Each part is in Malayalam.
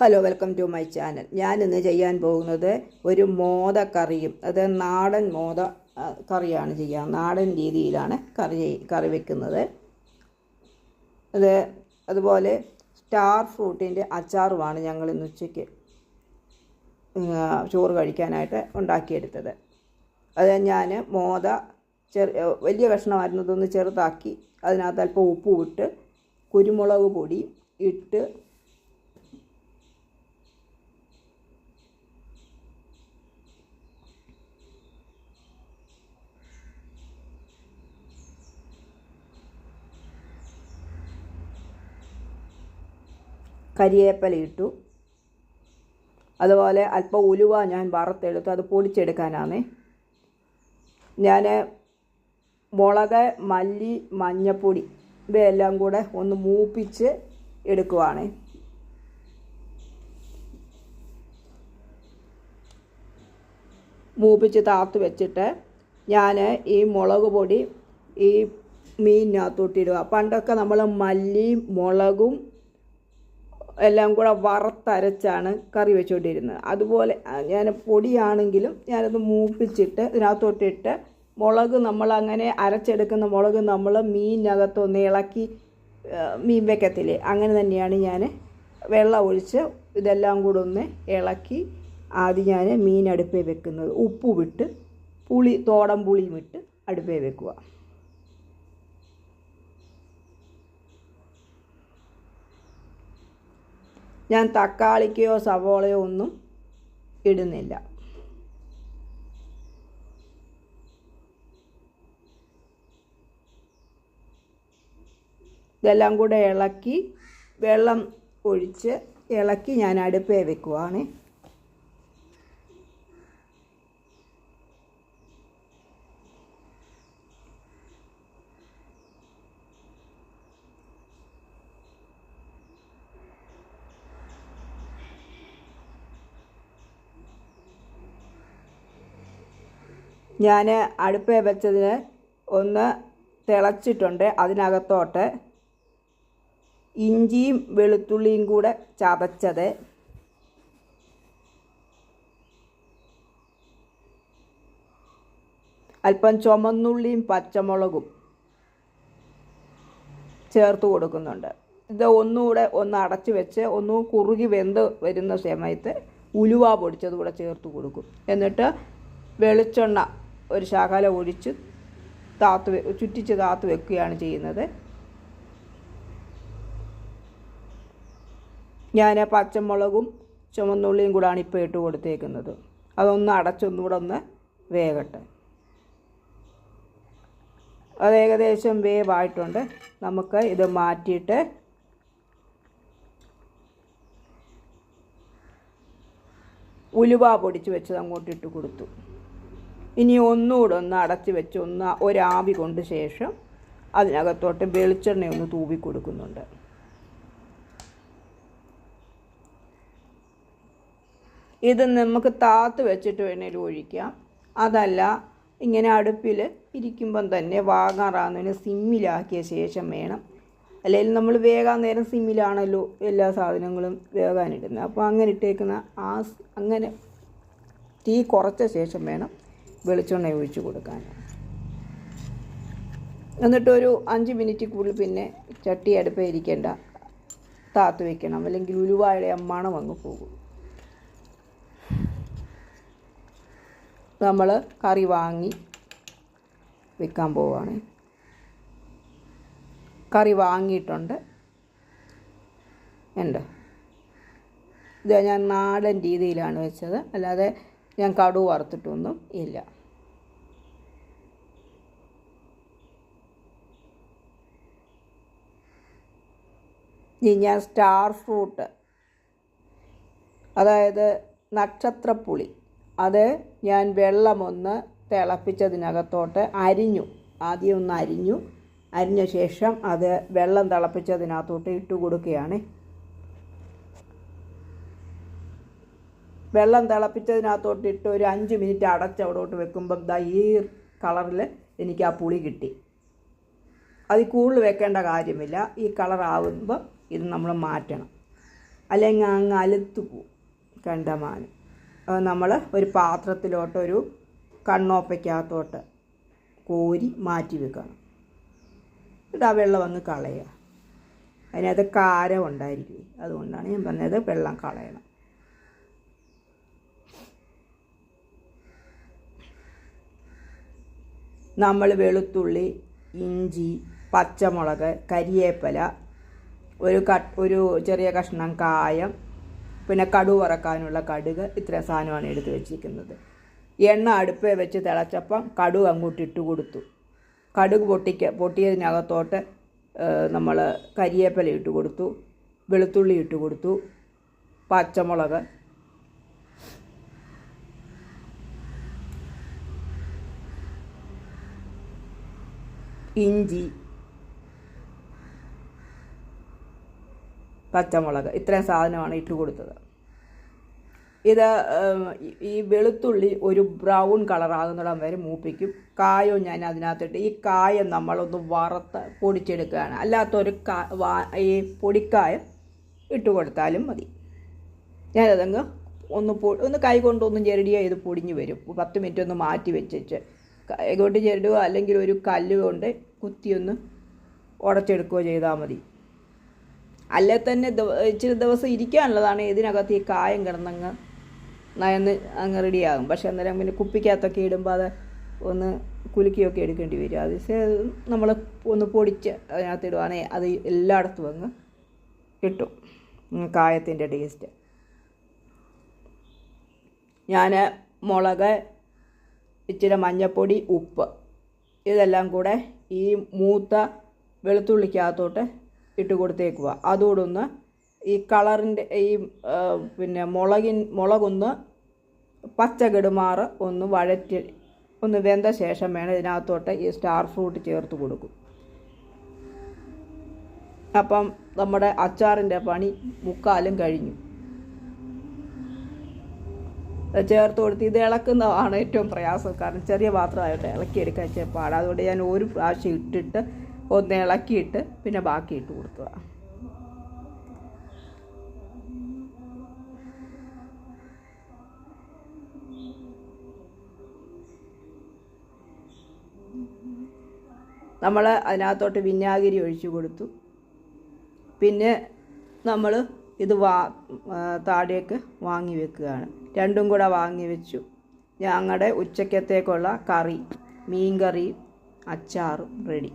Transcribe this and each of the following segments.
Hello welcome to my channel ഞാൻ ഇന്ന് ചെയ്യാൻ പോകുന്നത് ഒരു മോദ കറിയും അത് നാടൻ മോദ കറിയാണ് ചെയ്യുക നാടൻ രീതിയിലാണ് കറി കറി വെക്കുന്നത്. അത് അതുപോലെ സ്റ്റാർ ഫ്രൂട്ടിന്റെ അച്ചാറുമാണ് ഞങ്ങൾ ഇന്ന് ഉച്ചയ്ക്ക് ചോറ് കഴിക്കാനായിട്ട് ഉണ്ടാക്കിയെടുത്തത്. അത് ഞാൻ മോദ ചെറിയ വലിയ കഷ്ണമായിരുന്നതൊന്ന് ചെറുതാക്കി അതിനകത്ത് അല്പം ഉപ്പ് ഇട്ട് കുരുമുളക് പൊടി ഇട്ട് കരിയേപ്പല ഇട്ടു അതുപോലെ അല്പം ഉലുവ ഞാൻ വറുത്തെടുത്തു. അത് പൊടിച്ചെടുക്കാനാണ്. ഞാൻ മുളക് മല്ലി മഞ്ഞപ്പൊടി ഇവയെല്ലാം കൂടെ ഒന്ന് മൂപ്പിച്ച് എടുക്കുവാണ്. മൂപ്പിച്ച് താത്ത് വെച്ചിട്ട് ഞാൻ ഈ മുളക് പൊടി ഈ മീനിനകത്തോട്ടിടുക പണ്ടൊക്കെ നമ്മൾ മല്ലിയും മുളകും എല്ലാം കൂടെ വറുത്തരച്ചാണ് കറി വെച്ചുകൊണ്ടിരുന്നത് അതുപോലെ ഞാൻ പൊടിയാണെങ്കിലും ഞാനത് മൂപ്പിച്ചിട്ട് ഇതിനകത്തോട്ടിട്ട് മുളക് നമ്മൾ അങ്ങനെ അരച്ചെടുക്കുന്ന മുളക് നമ്മൾ മീനിനകത്തൊന്ന് ഇളക്കി മീൻ വെക്കത്തില്ലേ? അങ്ങനെ തന്നെയാണ് ഞാൻ വെള്ളം ഒഴിച്ച് ഇതെല്ലാം കൂടെ ഒന്ന് ഇളക്കി ആദ്യം ഞാൻ മീൻ അടുപ്പേ വെക്കുന്നത്. ഉപ്പ് വിട്ട് പുളി തോടം പുളിയും ഇട്ട് അടുപ്പേ വെക്കുക. ഞാൻ തക്കാളിക്കോ സവോളയോ ഒന്നും ഇടുന്നില്ല. ഇതെല്ലാം കൂടെ ഇളക്കി വെള്ളം ഒഴിച്ച് ഇളക്കി ഞാൻ അടുപ്പേ വെക്കുവാണ്. ഞാൻ അടുപ്പ് വെച്ചതിന് ഒന്ന് തിളച്ചിട്ടുണ്ട് അതിനകത്തോട്ട് ഇഞ്ചിയും വെളുത്തുള്ളിയും കൂടെ ചതച്ചത്. അല്പം ചുമന്നുള്ളിയും പച്ചമുളകും ചേർത്ത് കൊടുക്കുന്നുണ്ട്. ഇത് ഒന്നുകൂടെ ഒന്ന് അടച്ച് വെച്ച് ഒന്ന് കുറുകി വെന്ത് വരുന്ന സമയത്ത് ഉലുവ പൊടിച്ചത് കൂടെ ചേർത്ത് കൊടുക്കും. എന്നിട്ട് വെളിച്ചെണ്ണ ഒരു ശാഖല ഒഴിച്ച് താത്ത് ചുറ്റിച്ച് താത്ത് വെക്കുകയാണ് ചെയ്യുന്നത്. ഞാൻ പച്ചമുളകും ചുമന്നുള്ളിയും കൂടാണ് ഇപ്പോൾ ഇട്ട് കൊടുത്തേക്കുന്നത്. അതൊന്ന് അടച്ചൊന്നുകൂടെ ഒന്ന് വേകട്ടെ. അത് ഏകദേശം വേവായിട്ടുണ്ട്. നമുക്ക് ഇത് മാറ്റിയിട്ട് ഉലുവ പൊടിച്ച് വെച്ചത് അങ്ങോട്ട് ഇട്ട് കൊടുത്തു. ഇനി ഒന്നുകൂടെ ഒന്ന് അടച്ച് വെച്ച് ഒന്ന് ഒരാവി കൊണ്ട് ശേഷം അതിനകത്തോട്ട് വെളിച്ചെണ്ണ ഒന്ന് തൂവി കൊടുക്കുന്നുണ്ട്. ഇത് നമുക്ക് താത്ത് വെച്ചിട്ട് വേണേലും ഒഴിക്കാം. അതല്ല ഇങ്ങനെ അടുപ്പിൽ ഇരിക്കുമ്പം തന്നെ വാങ്ങാറാകുന്നതിന് സിമ്മിലാക്കിയ ശേഷം വേണം. അല്ലെങ്കിൽ നമ്മൾ വേകാൻ നേരം സിമ്മിലാണല്ലോ എല്ലാ സാധനങ്ങളും വേകാനിടുന്നത് അപ്പോൾ അങ്ങനെ ഇട്ടേക്കുന്ന ആ അങ്ങനെ തീ കുറച്ച ശേഷം വേണം വെളിച്ചെണ്ണ ഒഴിച്ച് കൊടുക്കാൻ. എന്നിട്ടൊരു അഞ്ച് മിനിറ്റ് കൂടുതൽ പിന്നെ ചട്ടി അടുപ്പേ ഇരിക്കേണ്ട താത്ത് വെക്കണം. അല്ലെങ്കിൽ ഉലുവായുടെ മണം അങ്ങ് പോകും. നമ്മൾ കറി വാങ്ങി വിൽക്കാൻ പോവാണ്. കറി വാങ്ങിയിട്ടുണ്ട്. ഉണ്ട് ഇത് ഞാൻ നാടൻ രീതിയിലാണ് വെച്ചത്. അല്ലാതെ ഞാൻ കടു വറുത്തിട്ടൊന്നും ഇല്ല. ഞാൻ സ്റ്റാർ ഫ്രൂട്ട് അതായത് നക്ഷത്രപ്പുളി അത് ഞാൻ വെള്ളമൊന്ന് തിളപ്പിച്ചതിനകത്തോട്ട് അരിഞ്ഞു. ആദ്യം ഒന്ന് അരിഞ്ഞു. അരിഞ്ഞ ശേഷം അത് വെള്ളം തിളപ്പിച്ചതിനകത്തോട്ട് ഇട്ട് കൊടുക്കുകയാണ്. വെള്ളം തിളപ്പിച്ചതിനകത്തോട്ട് ഇട്ട് ഒരു അഞ്ച് മിനിറ്റ് അടച്ച് അവിടോട്ട് വെക്കുമ്പം ദാ ഈ കളറിൽ എനിക്ക് ആ പുളി കിട്ടി. അതിൽ കൂടുതൽ വെക്കേണ്ട കാര്യമില്ല. ഈ കളറാവുമ്പോൾ ഇത് നമ്മൾ മാറ്റണം. അല്ലെങ്കിൽ അങ്ങ് അലുത്തു പോവും. കണ്ടമാനം അത് നമ്മൾ ഒരു പാത്രത്തിലോട്ട് ഒരു കണ്ണോപ്പയ്ക്കകത്തോട്ട് കോരി മാറ്റി വെക്കണം. എന്നിട്ട് ആ വെള്ളം അങ്ങ് കളയുക. അതിനകത്ത് കാരം ഉണ്ടായിരിക്കും അതുകൊണ്ടാണ് ഞാൻ പറഞ്ഞത് വെള്ളം കളയണം. നമ്മൾ വെളുത്തുള്ളി ഇഞ്ചി പച്ചമുളക് കരിയേപ്പില ഒരു കട്ട് ഒരു ചെറിയ കഷ്ണം കായം പിന്നെ കടു വറക്കാനുള്ള കടുക് ഇത്ര സാധനമാണ് എടുത്ത് വെച്ചിരിക്കുന്നത്. എണ്ണ അടുപ്പേ വെച്ച് തിളച്ചപ്പം കടുക് അങ്ങോട്ട് ഇട്ട് കൊടുത്തു. കടുക് പൊട്ടിക്ക പൊട്ടിയതിനകത്തോട്ട് നമ്മൾ കരിയേപ്പില ഇട്ട് കൊടുത്തു വെളുത്തുള്ളി ഇട്ട് കൊടുത്തു പച്ചമുളക് ഇഞ്ചി പച്ചമുളക് ഇത്രയും സാധനമാണ് ഇട്ട് കൊടുത്തത്. ഇത് ഈ- വെളുത്തുള്ളി ഒരു ബ്രൗൺ കളറാകുന്നിടം വരെ മൂപ്പിക്കും. കായവും ഞാൻ അതിനകത്തിട്ട് ഈ കായം നമ്മളൊന്ന് വറുത്ത് പൊടിച്ചെടുക്കുകയാണ്. അല്ലാത്തൊരു ഈ പൊടിക്കായം ഇട്ട് കൊടുത്താലും മതി. ഞാനതങ്ങ് ഒന്ന് പൊ ഒന്ന് കൈ കൊണ്ടൊന്ന് ഞെരടിയാൽ ഇത് പൊടിഞ്ഞ് വരും. പത്ത് മിനിറ്റ് ഒന്ന് മാറ്റി വെച്ചിട്ട് കൈ കൊണ്ട് ഞെരടുക അല്ലെങ്കിൽ ഒരു കല്ല് കൊണ്ട് കുത്തിയൊന്ന് ഉടച്ചെടുക്കുകയോ ചെയ്താൽ മതി. അല്ലെ തന്നെ ഇച്ചിരി ദിവസം ഇരിക്കാനുള്ളതാണ് ഇതിനകത്ത് ഈ കായം കിടന്നങ്ങ് നയന്ന് അങ്ങ് റെഡിയാകും. പക്ഷെ അന്നേരം പിന്നെ കുപ്പിക്കകത്തൊക്കെ ഇടുമ്പോൾ അത് ഒന്ന് കുലുക്കിയൊക്കെ എടുക്കേണ്ടി വരും. അത് നമ്മൾ ഒന്ന് പൊടിച്ച് അതിനകത്ത് ഇടുവാണെങ്കിൽ അത് എല്ലായിടത്തും അങ്ങ് കിട്ടും. കായത്തിന്റെ ടേസ്റ്റ്. ഞാൻ മുളക് ഇച്ചിരി മഞ്ഞൾപ്പൊടി ഉപ്പ്. ഇതെല്ലാം കൂടെ ഈ മൂത്ത വെളുത്തുള്ളിക്കകത്തോട്ട് ഇട്ട് കൊടുത്തേക്കുക അതോടൊന്ന് ഈ കളറിന്റെ ഈ പിന്നെ മുളകിൻ മുളകൊന്ന് പച്ച കെടുമാറ് ഒന്ന് വഴറ്റി ഒന്ന് വെന്ത ശേഷം വേണം ഇതിനകത്തോട്ട് ഈ സ്റ്റാർ ഫ്രൂട്ട് ചേർത്ത് കൊടുക്കും. അപ്പം നമ്മുടെ അച്ചാറിന്റെ പണി മുക്കാലും കഴിഞ്ഞു. ചേർത്ത് കൊടുത്ത് ഇത് ഇളക്കുന്നതാണ് ഏറ്റവും പ്രയാസം. കാരണം ചെറിയ പാത്രമായിട്ട് ഇളക്കിയെടുക്കാൻ വെച്ചാൽ പാടാം. അതുകൊണ്ട് ഞാൻ ഒരു പ്രാവശ്യം ഇട്ടിട്ട് ഒന്ന് ഇളക്കിയിട്ട് പിന്നെ ബാക്കി ഇട്ട് കൊടുത്തതാണ് നമ്മൾ അതിനകത്തോട്ട് വിനാഗിരി ഒഴിച്ചു കൊടുത്തു. പിന്നെ നമ്മൾ ഇത് വാ താഴേക്ക് വാങ്ങി വെക്കുകയാണ്. രണ്ടും കൂടെ വാങ്ങി വെച്ചു. ഞങ്ങളുടെ ഉച്ചക്കത്തേക്കുള്ള കറി മീൻ കറി അച്ചാറും റെഡി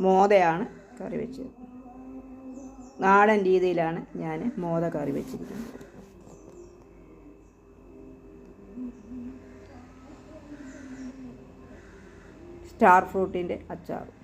മോദയാണ് കറി വെച്ചത്. നാടൻ രീതിയിലാണ് ഞാൻ മോദ കറി വെച്ചിരിക്കുന്നത്. സ്റ്റാർ ഫ്രൂട്ടിന്റെ അച്ചാർ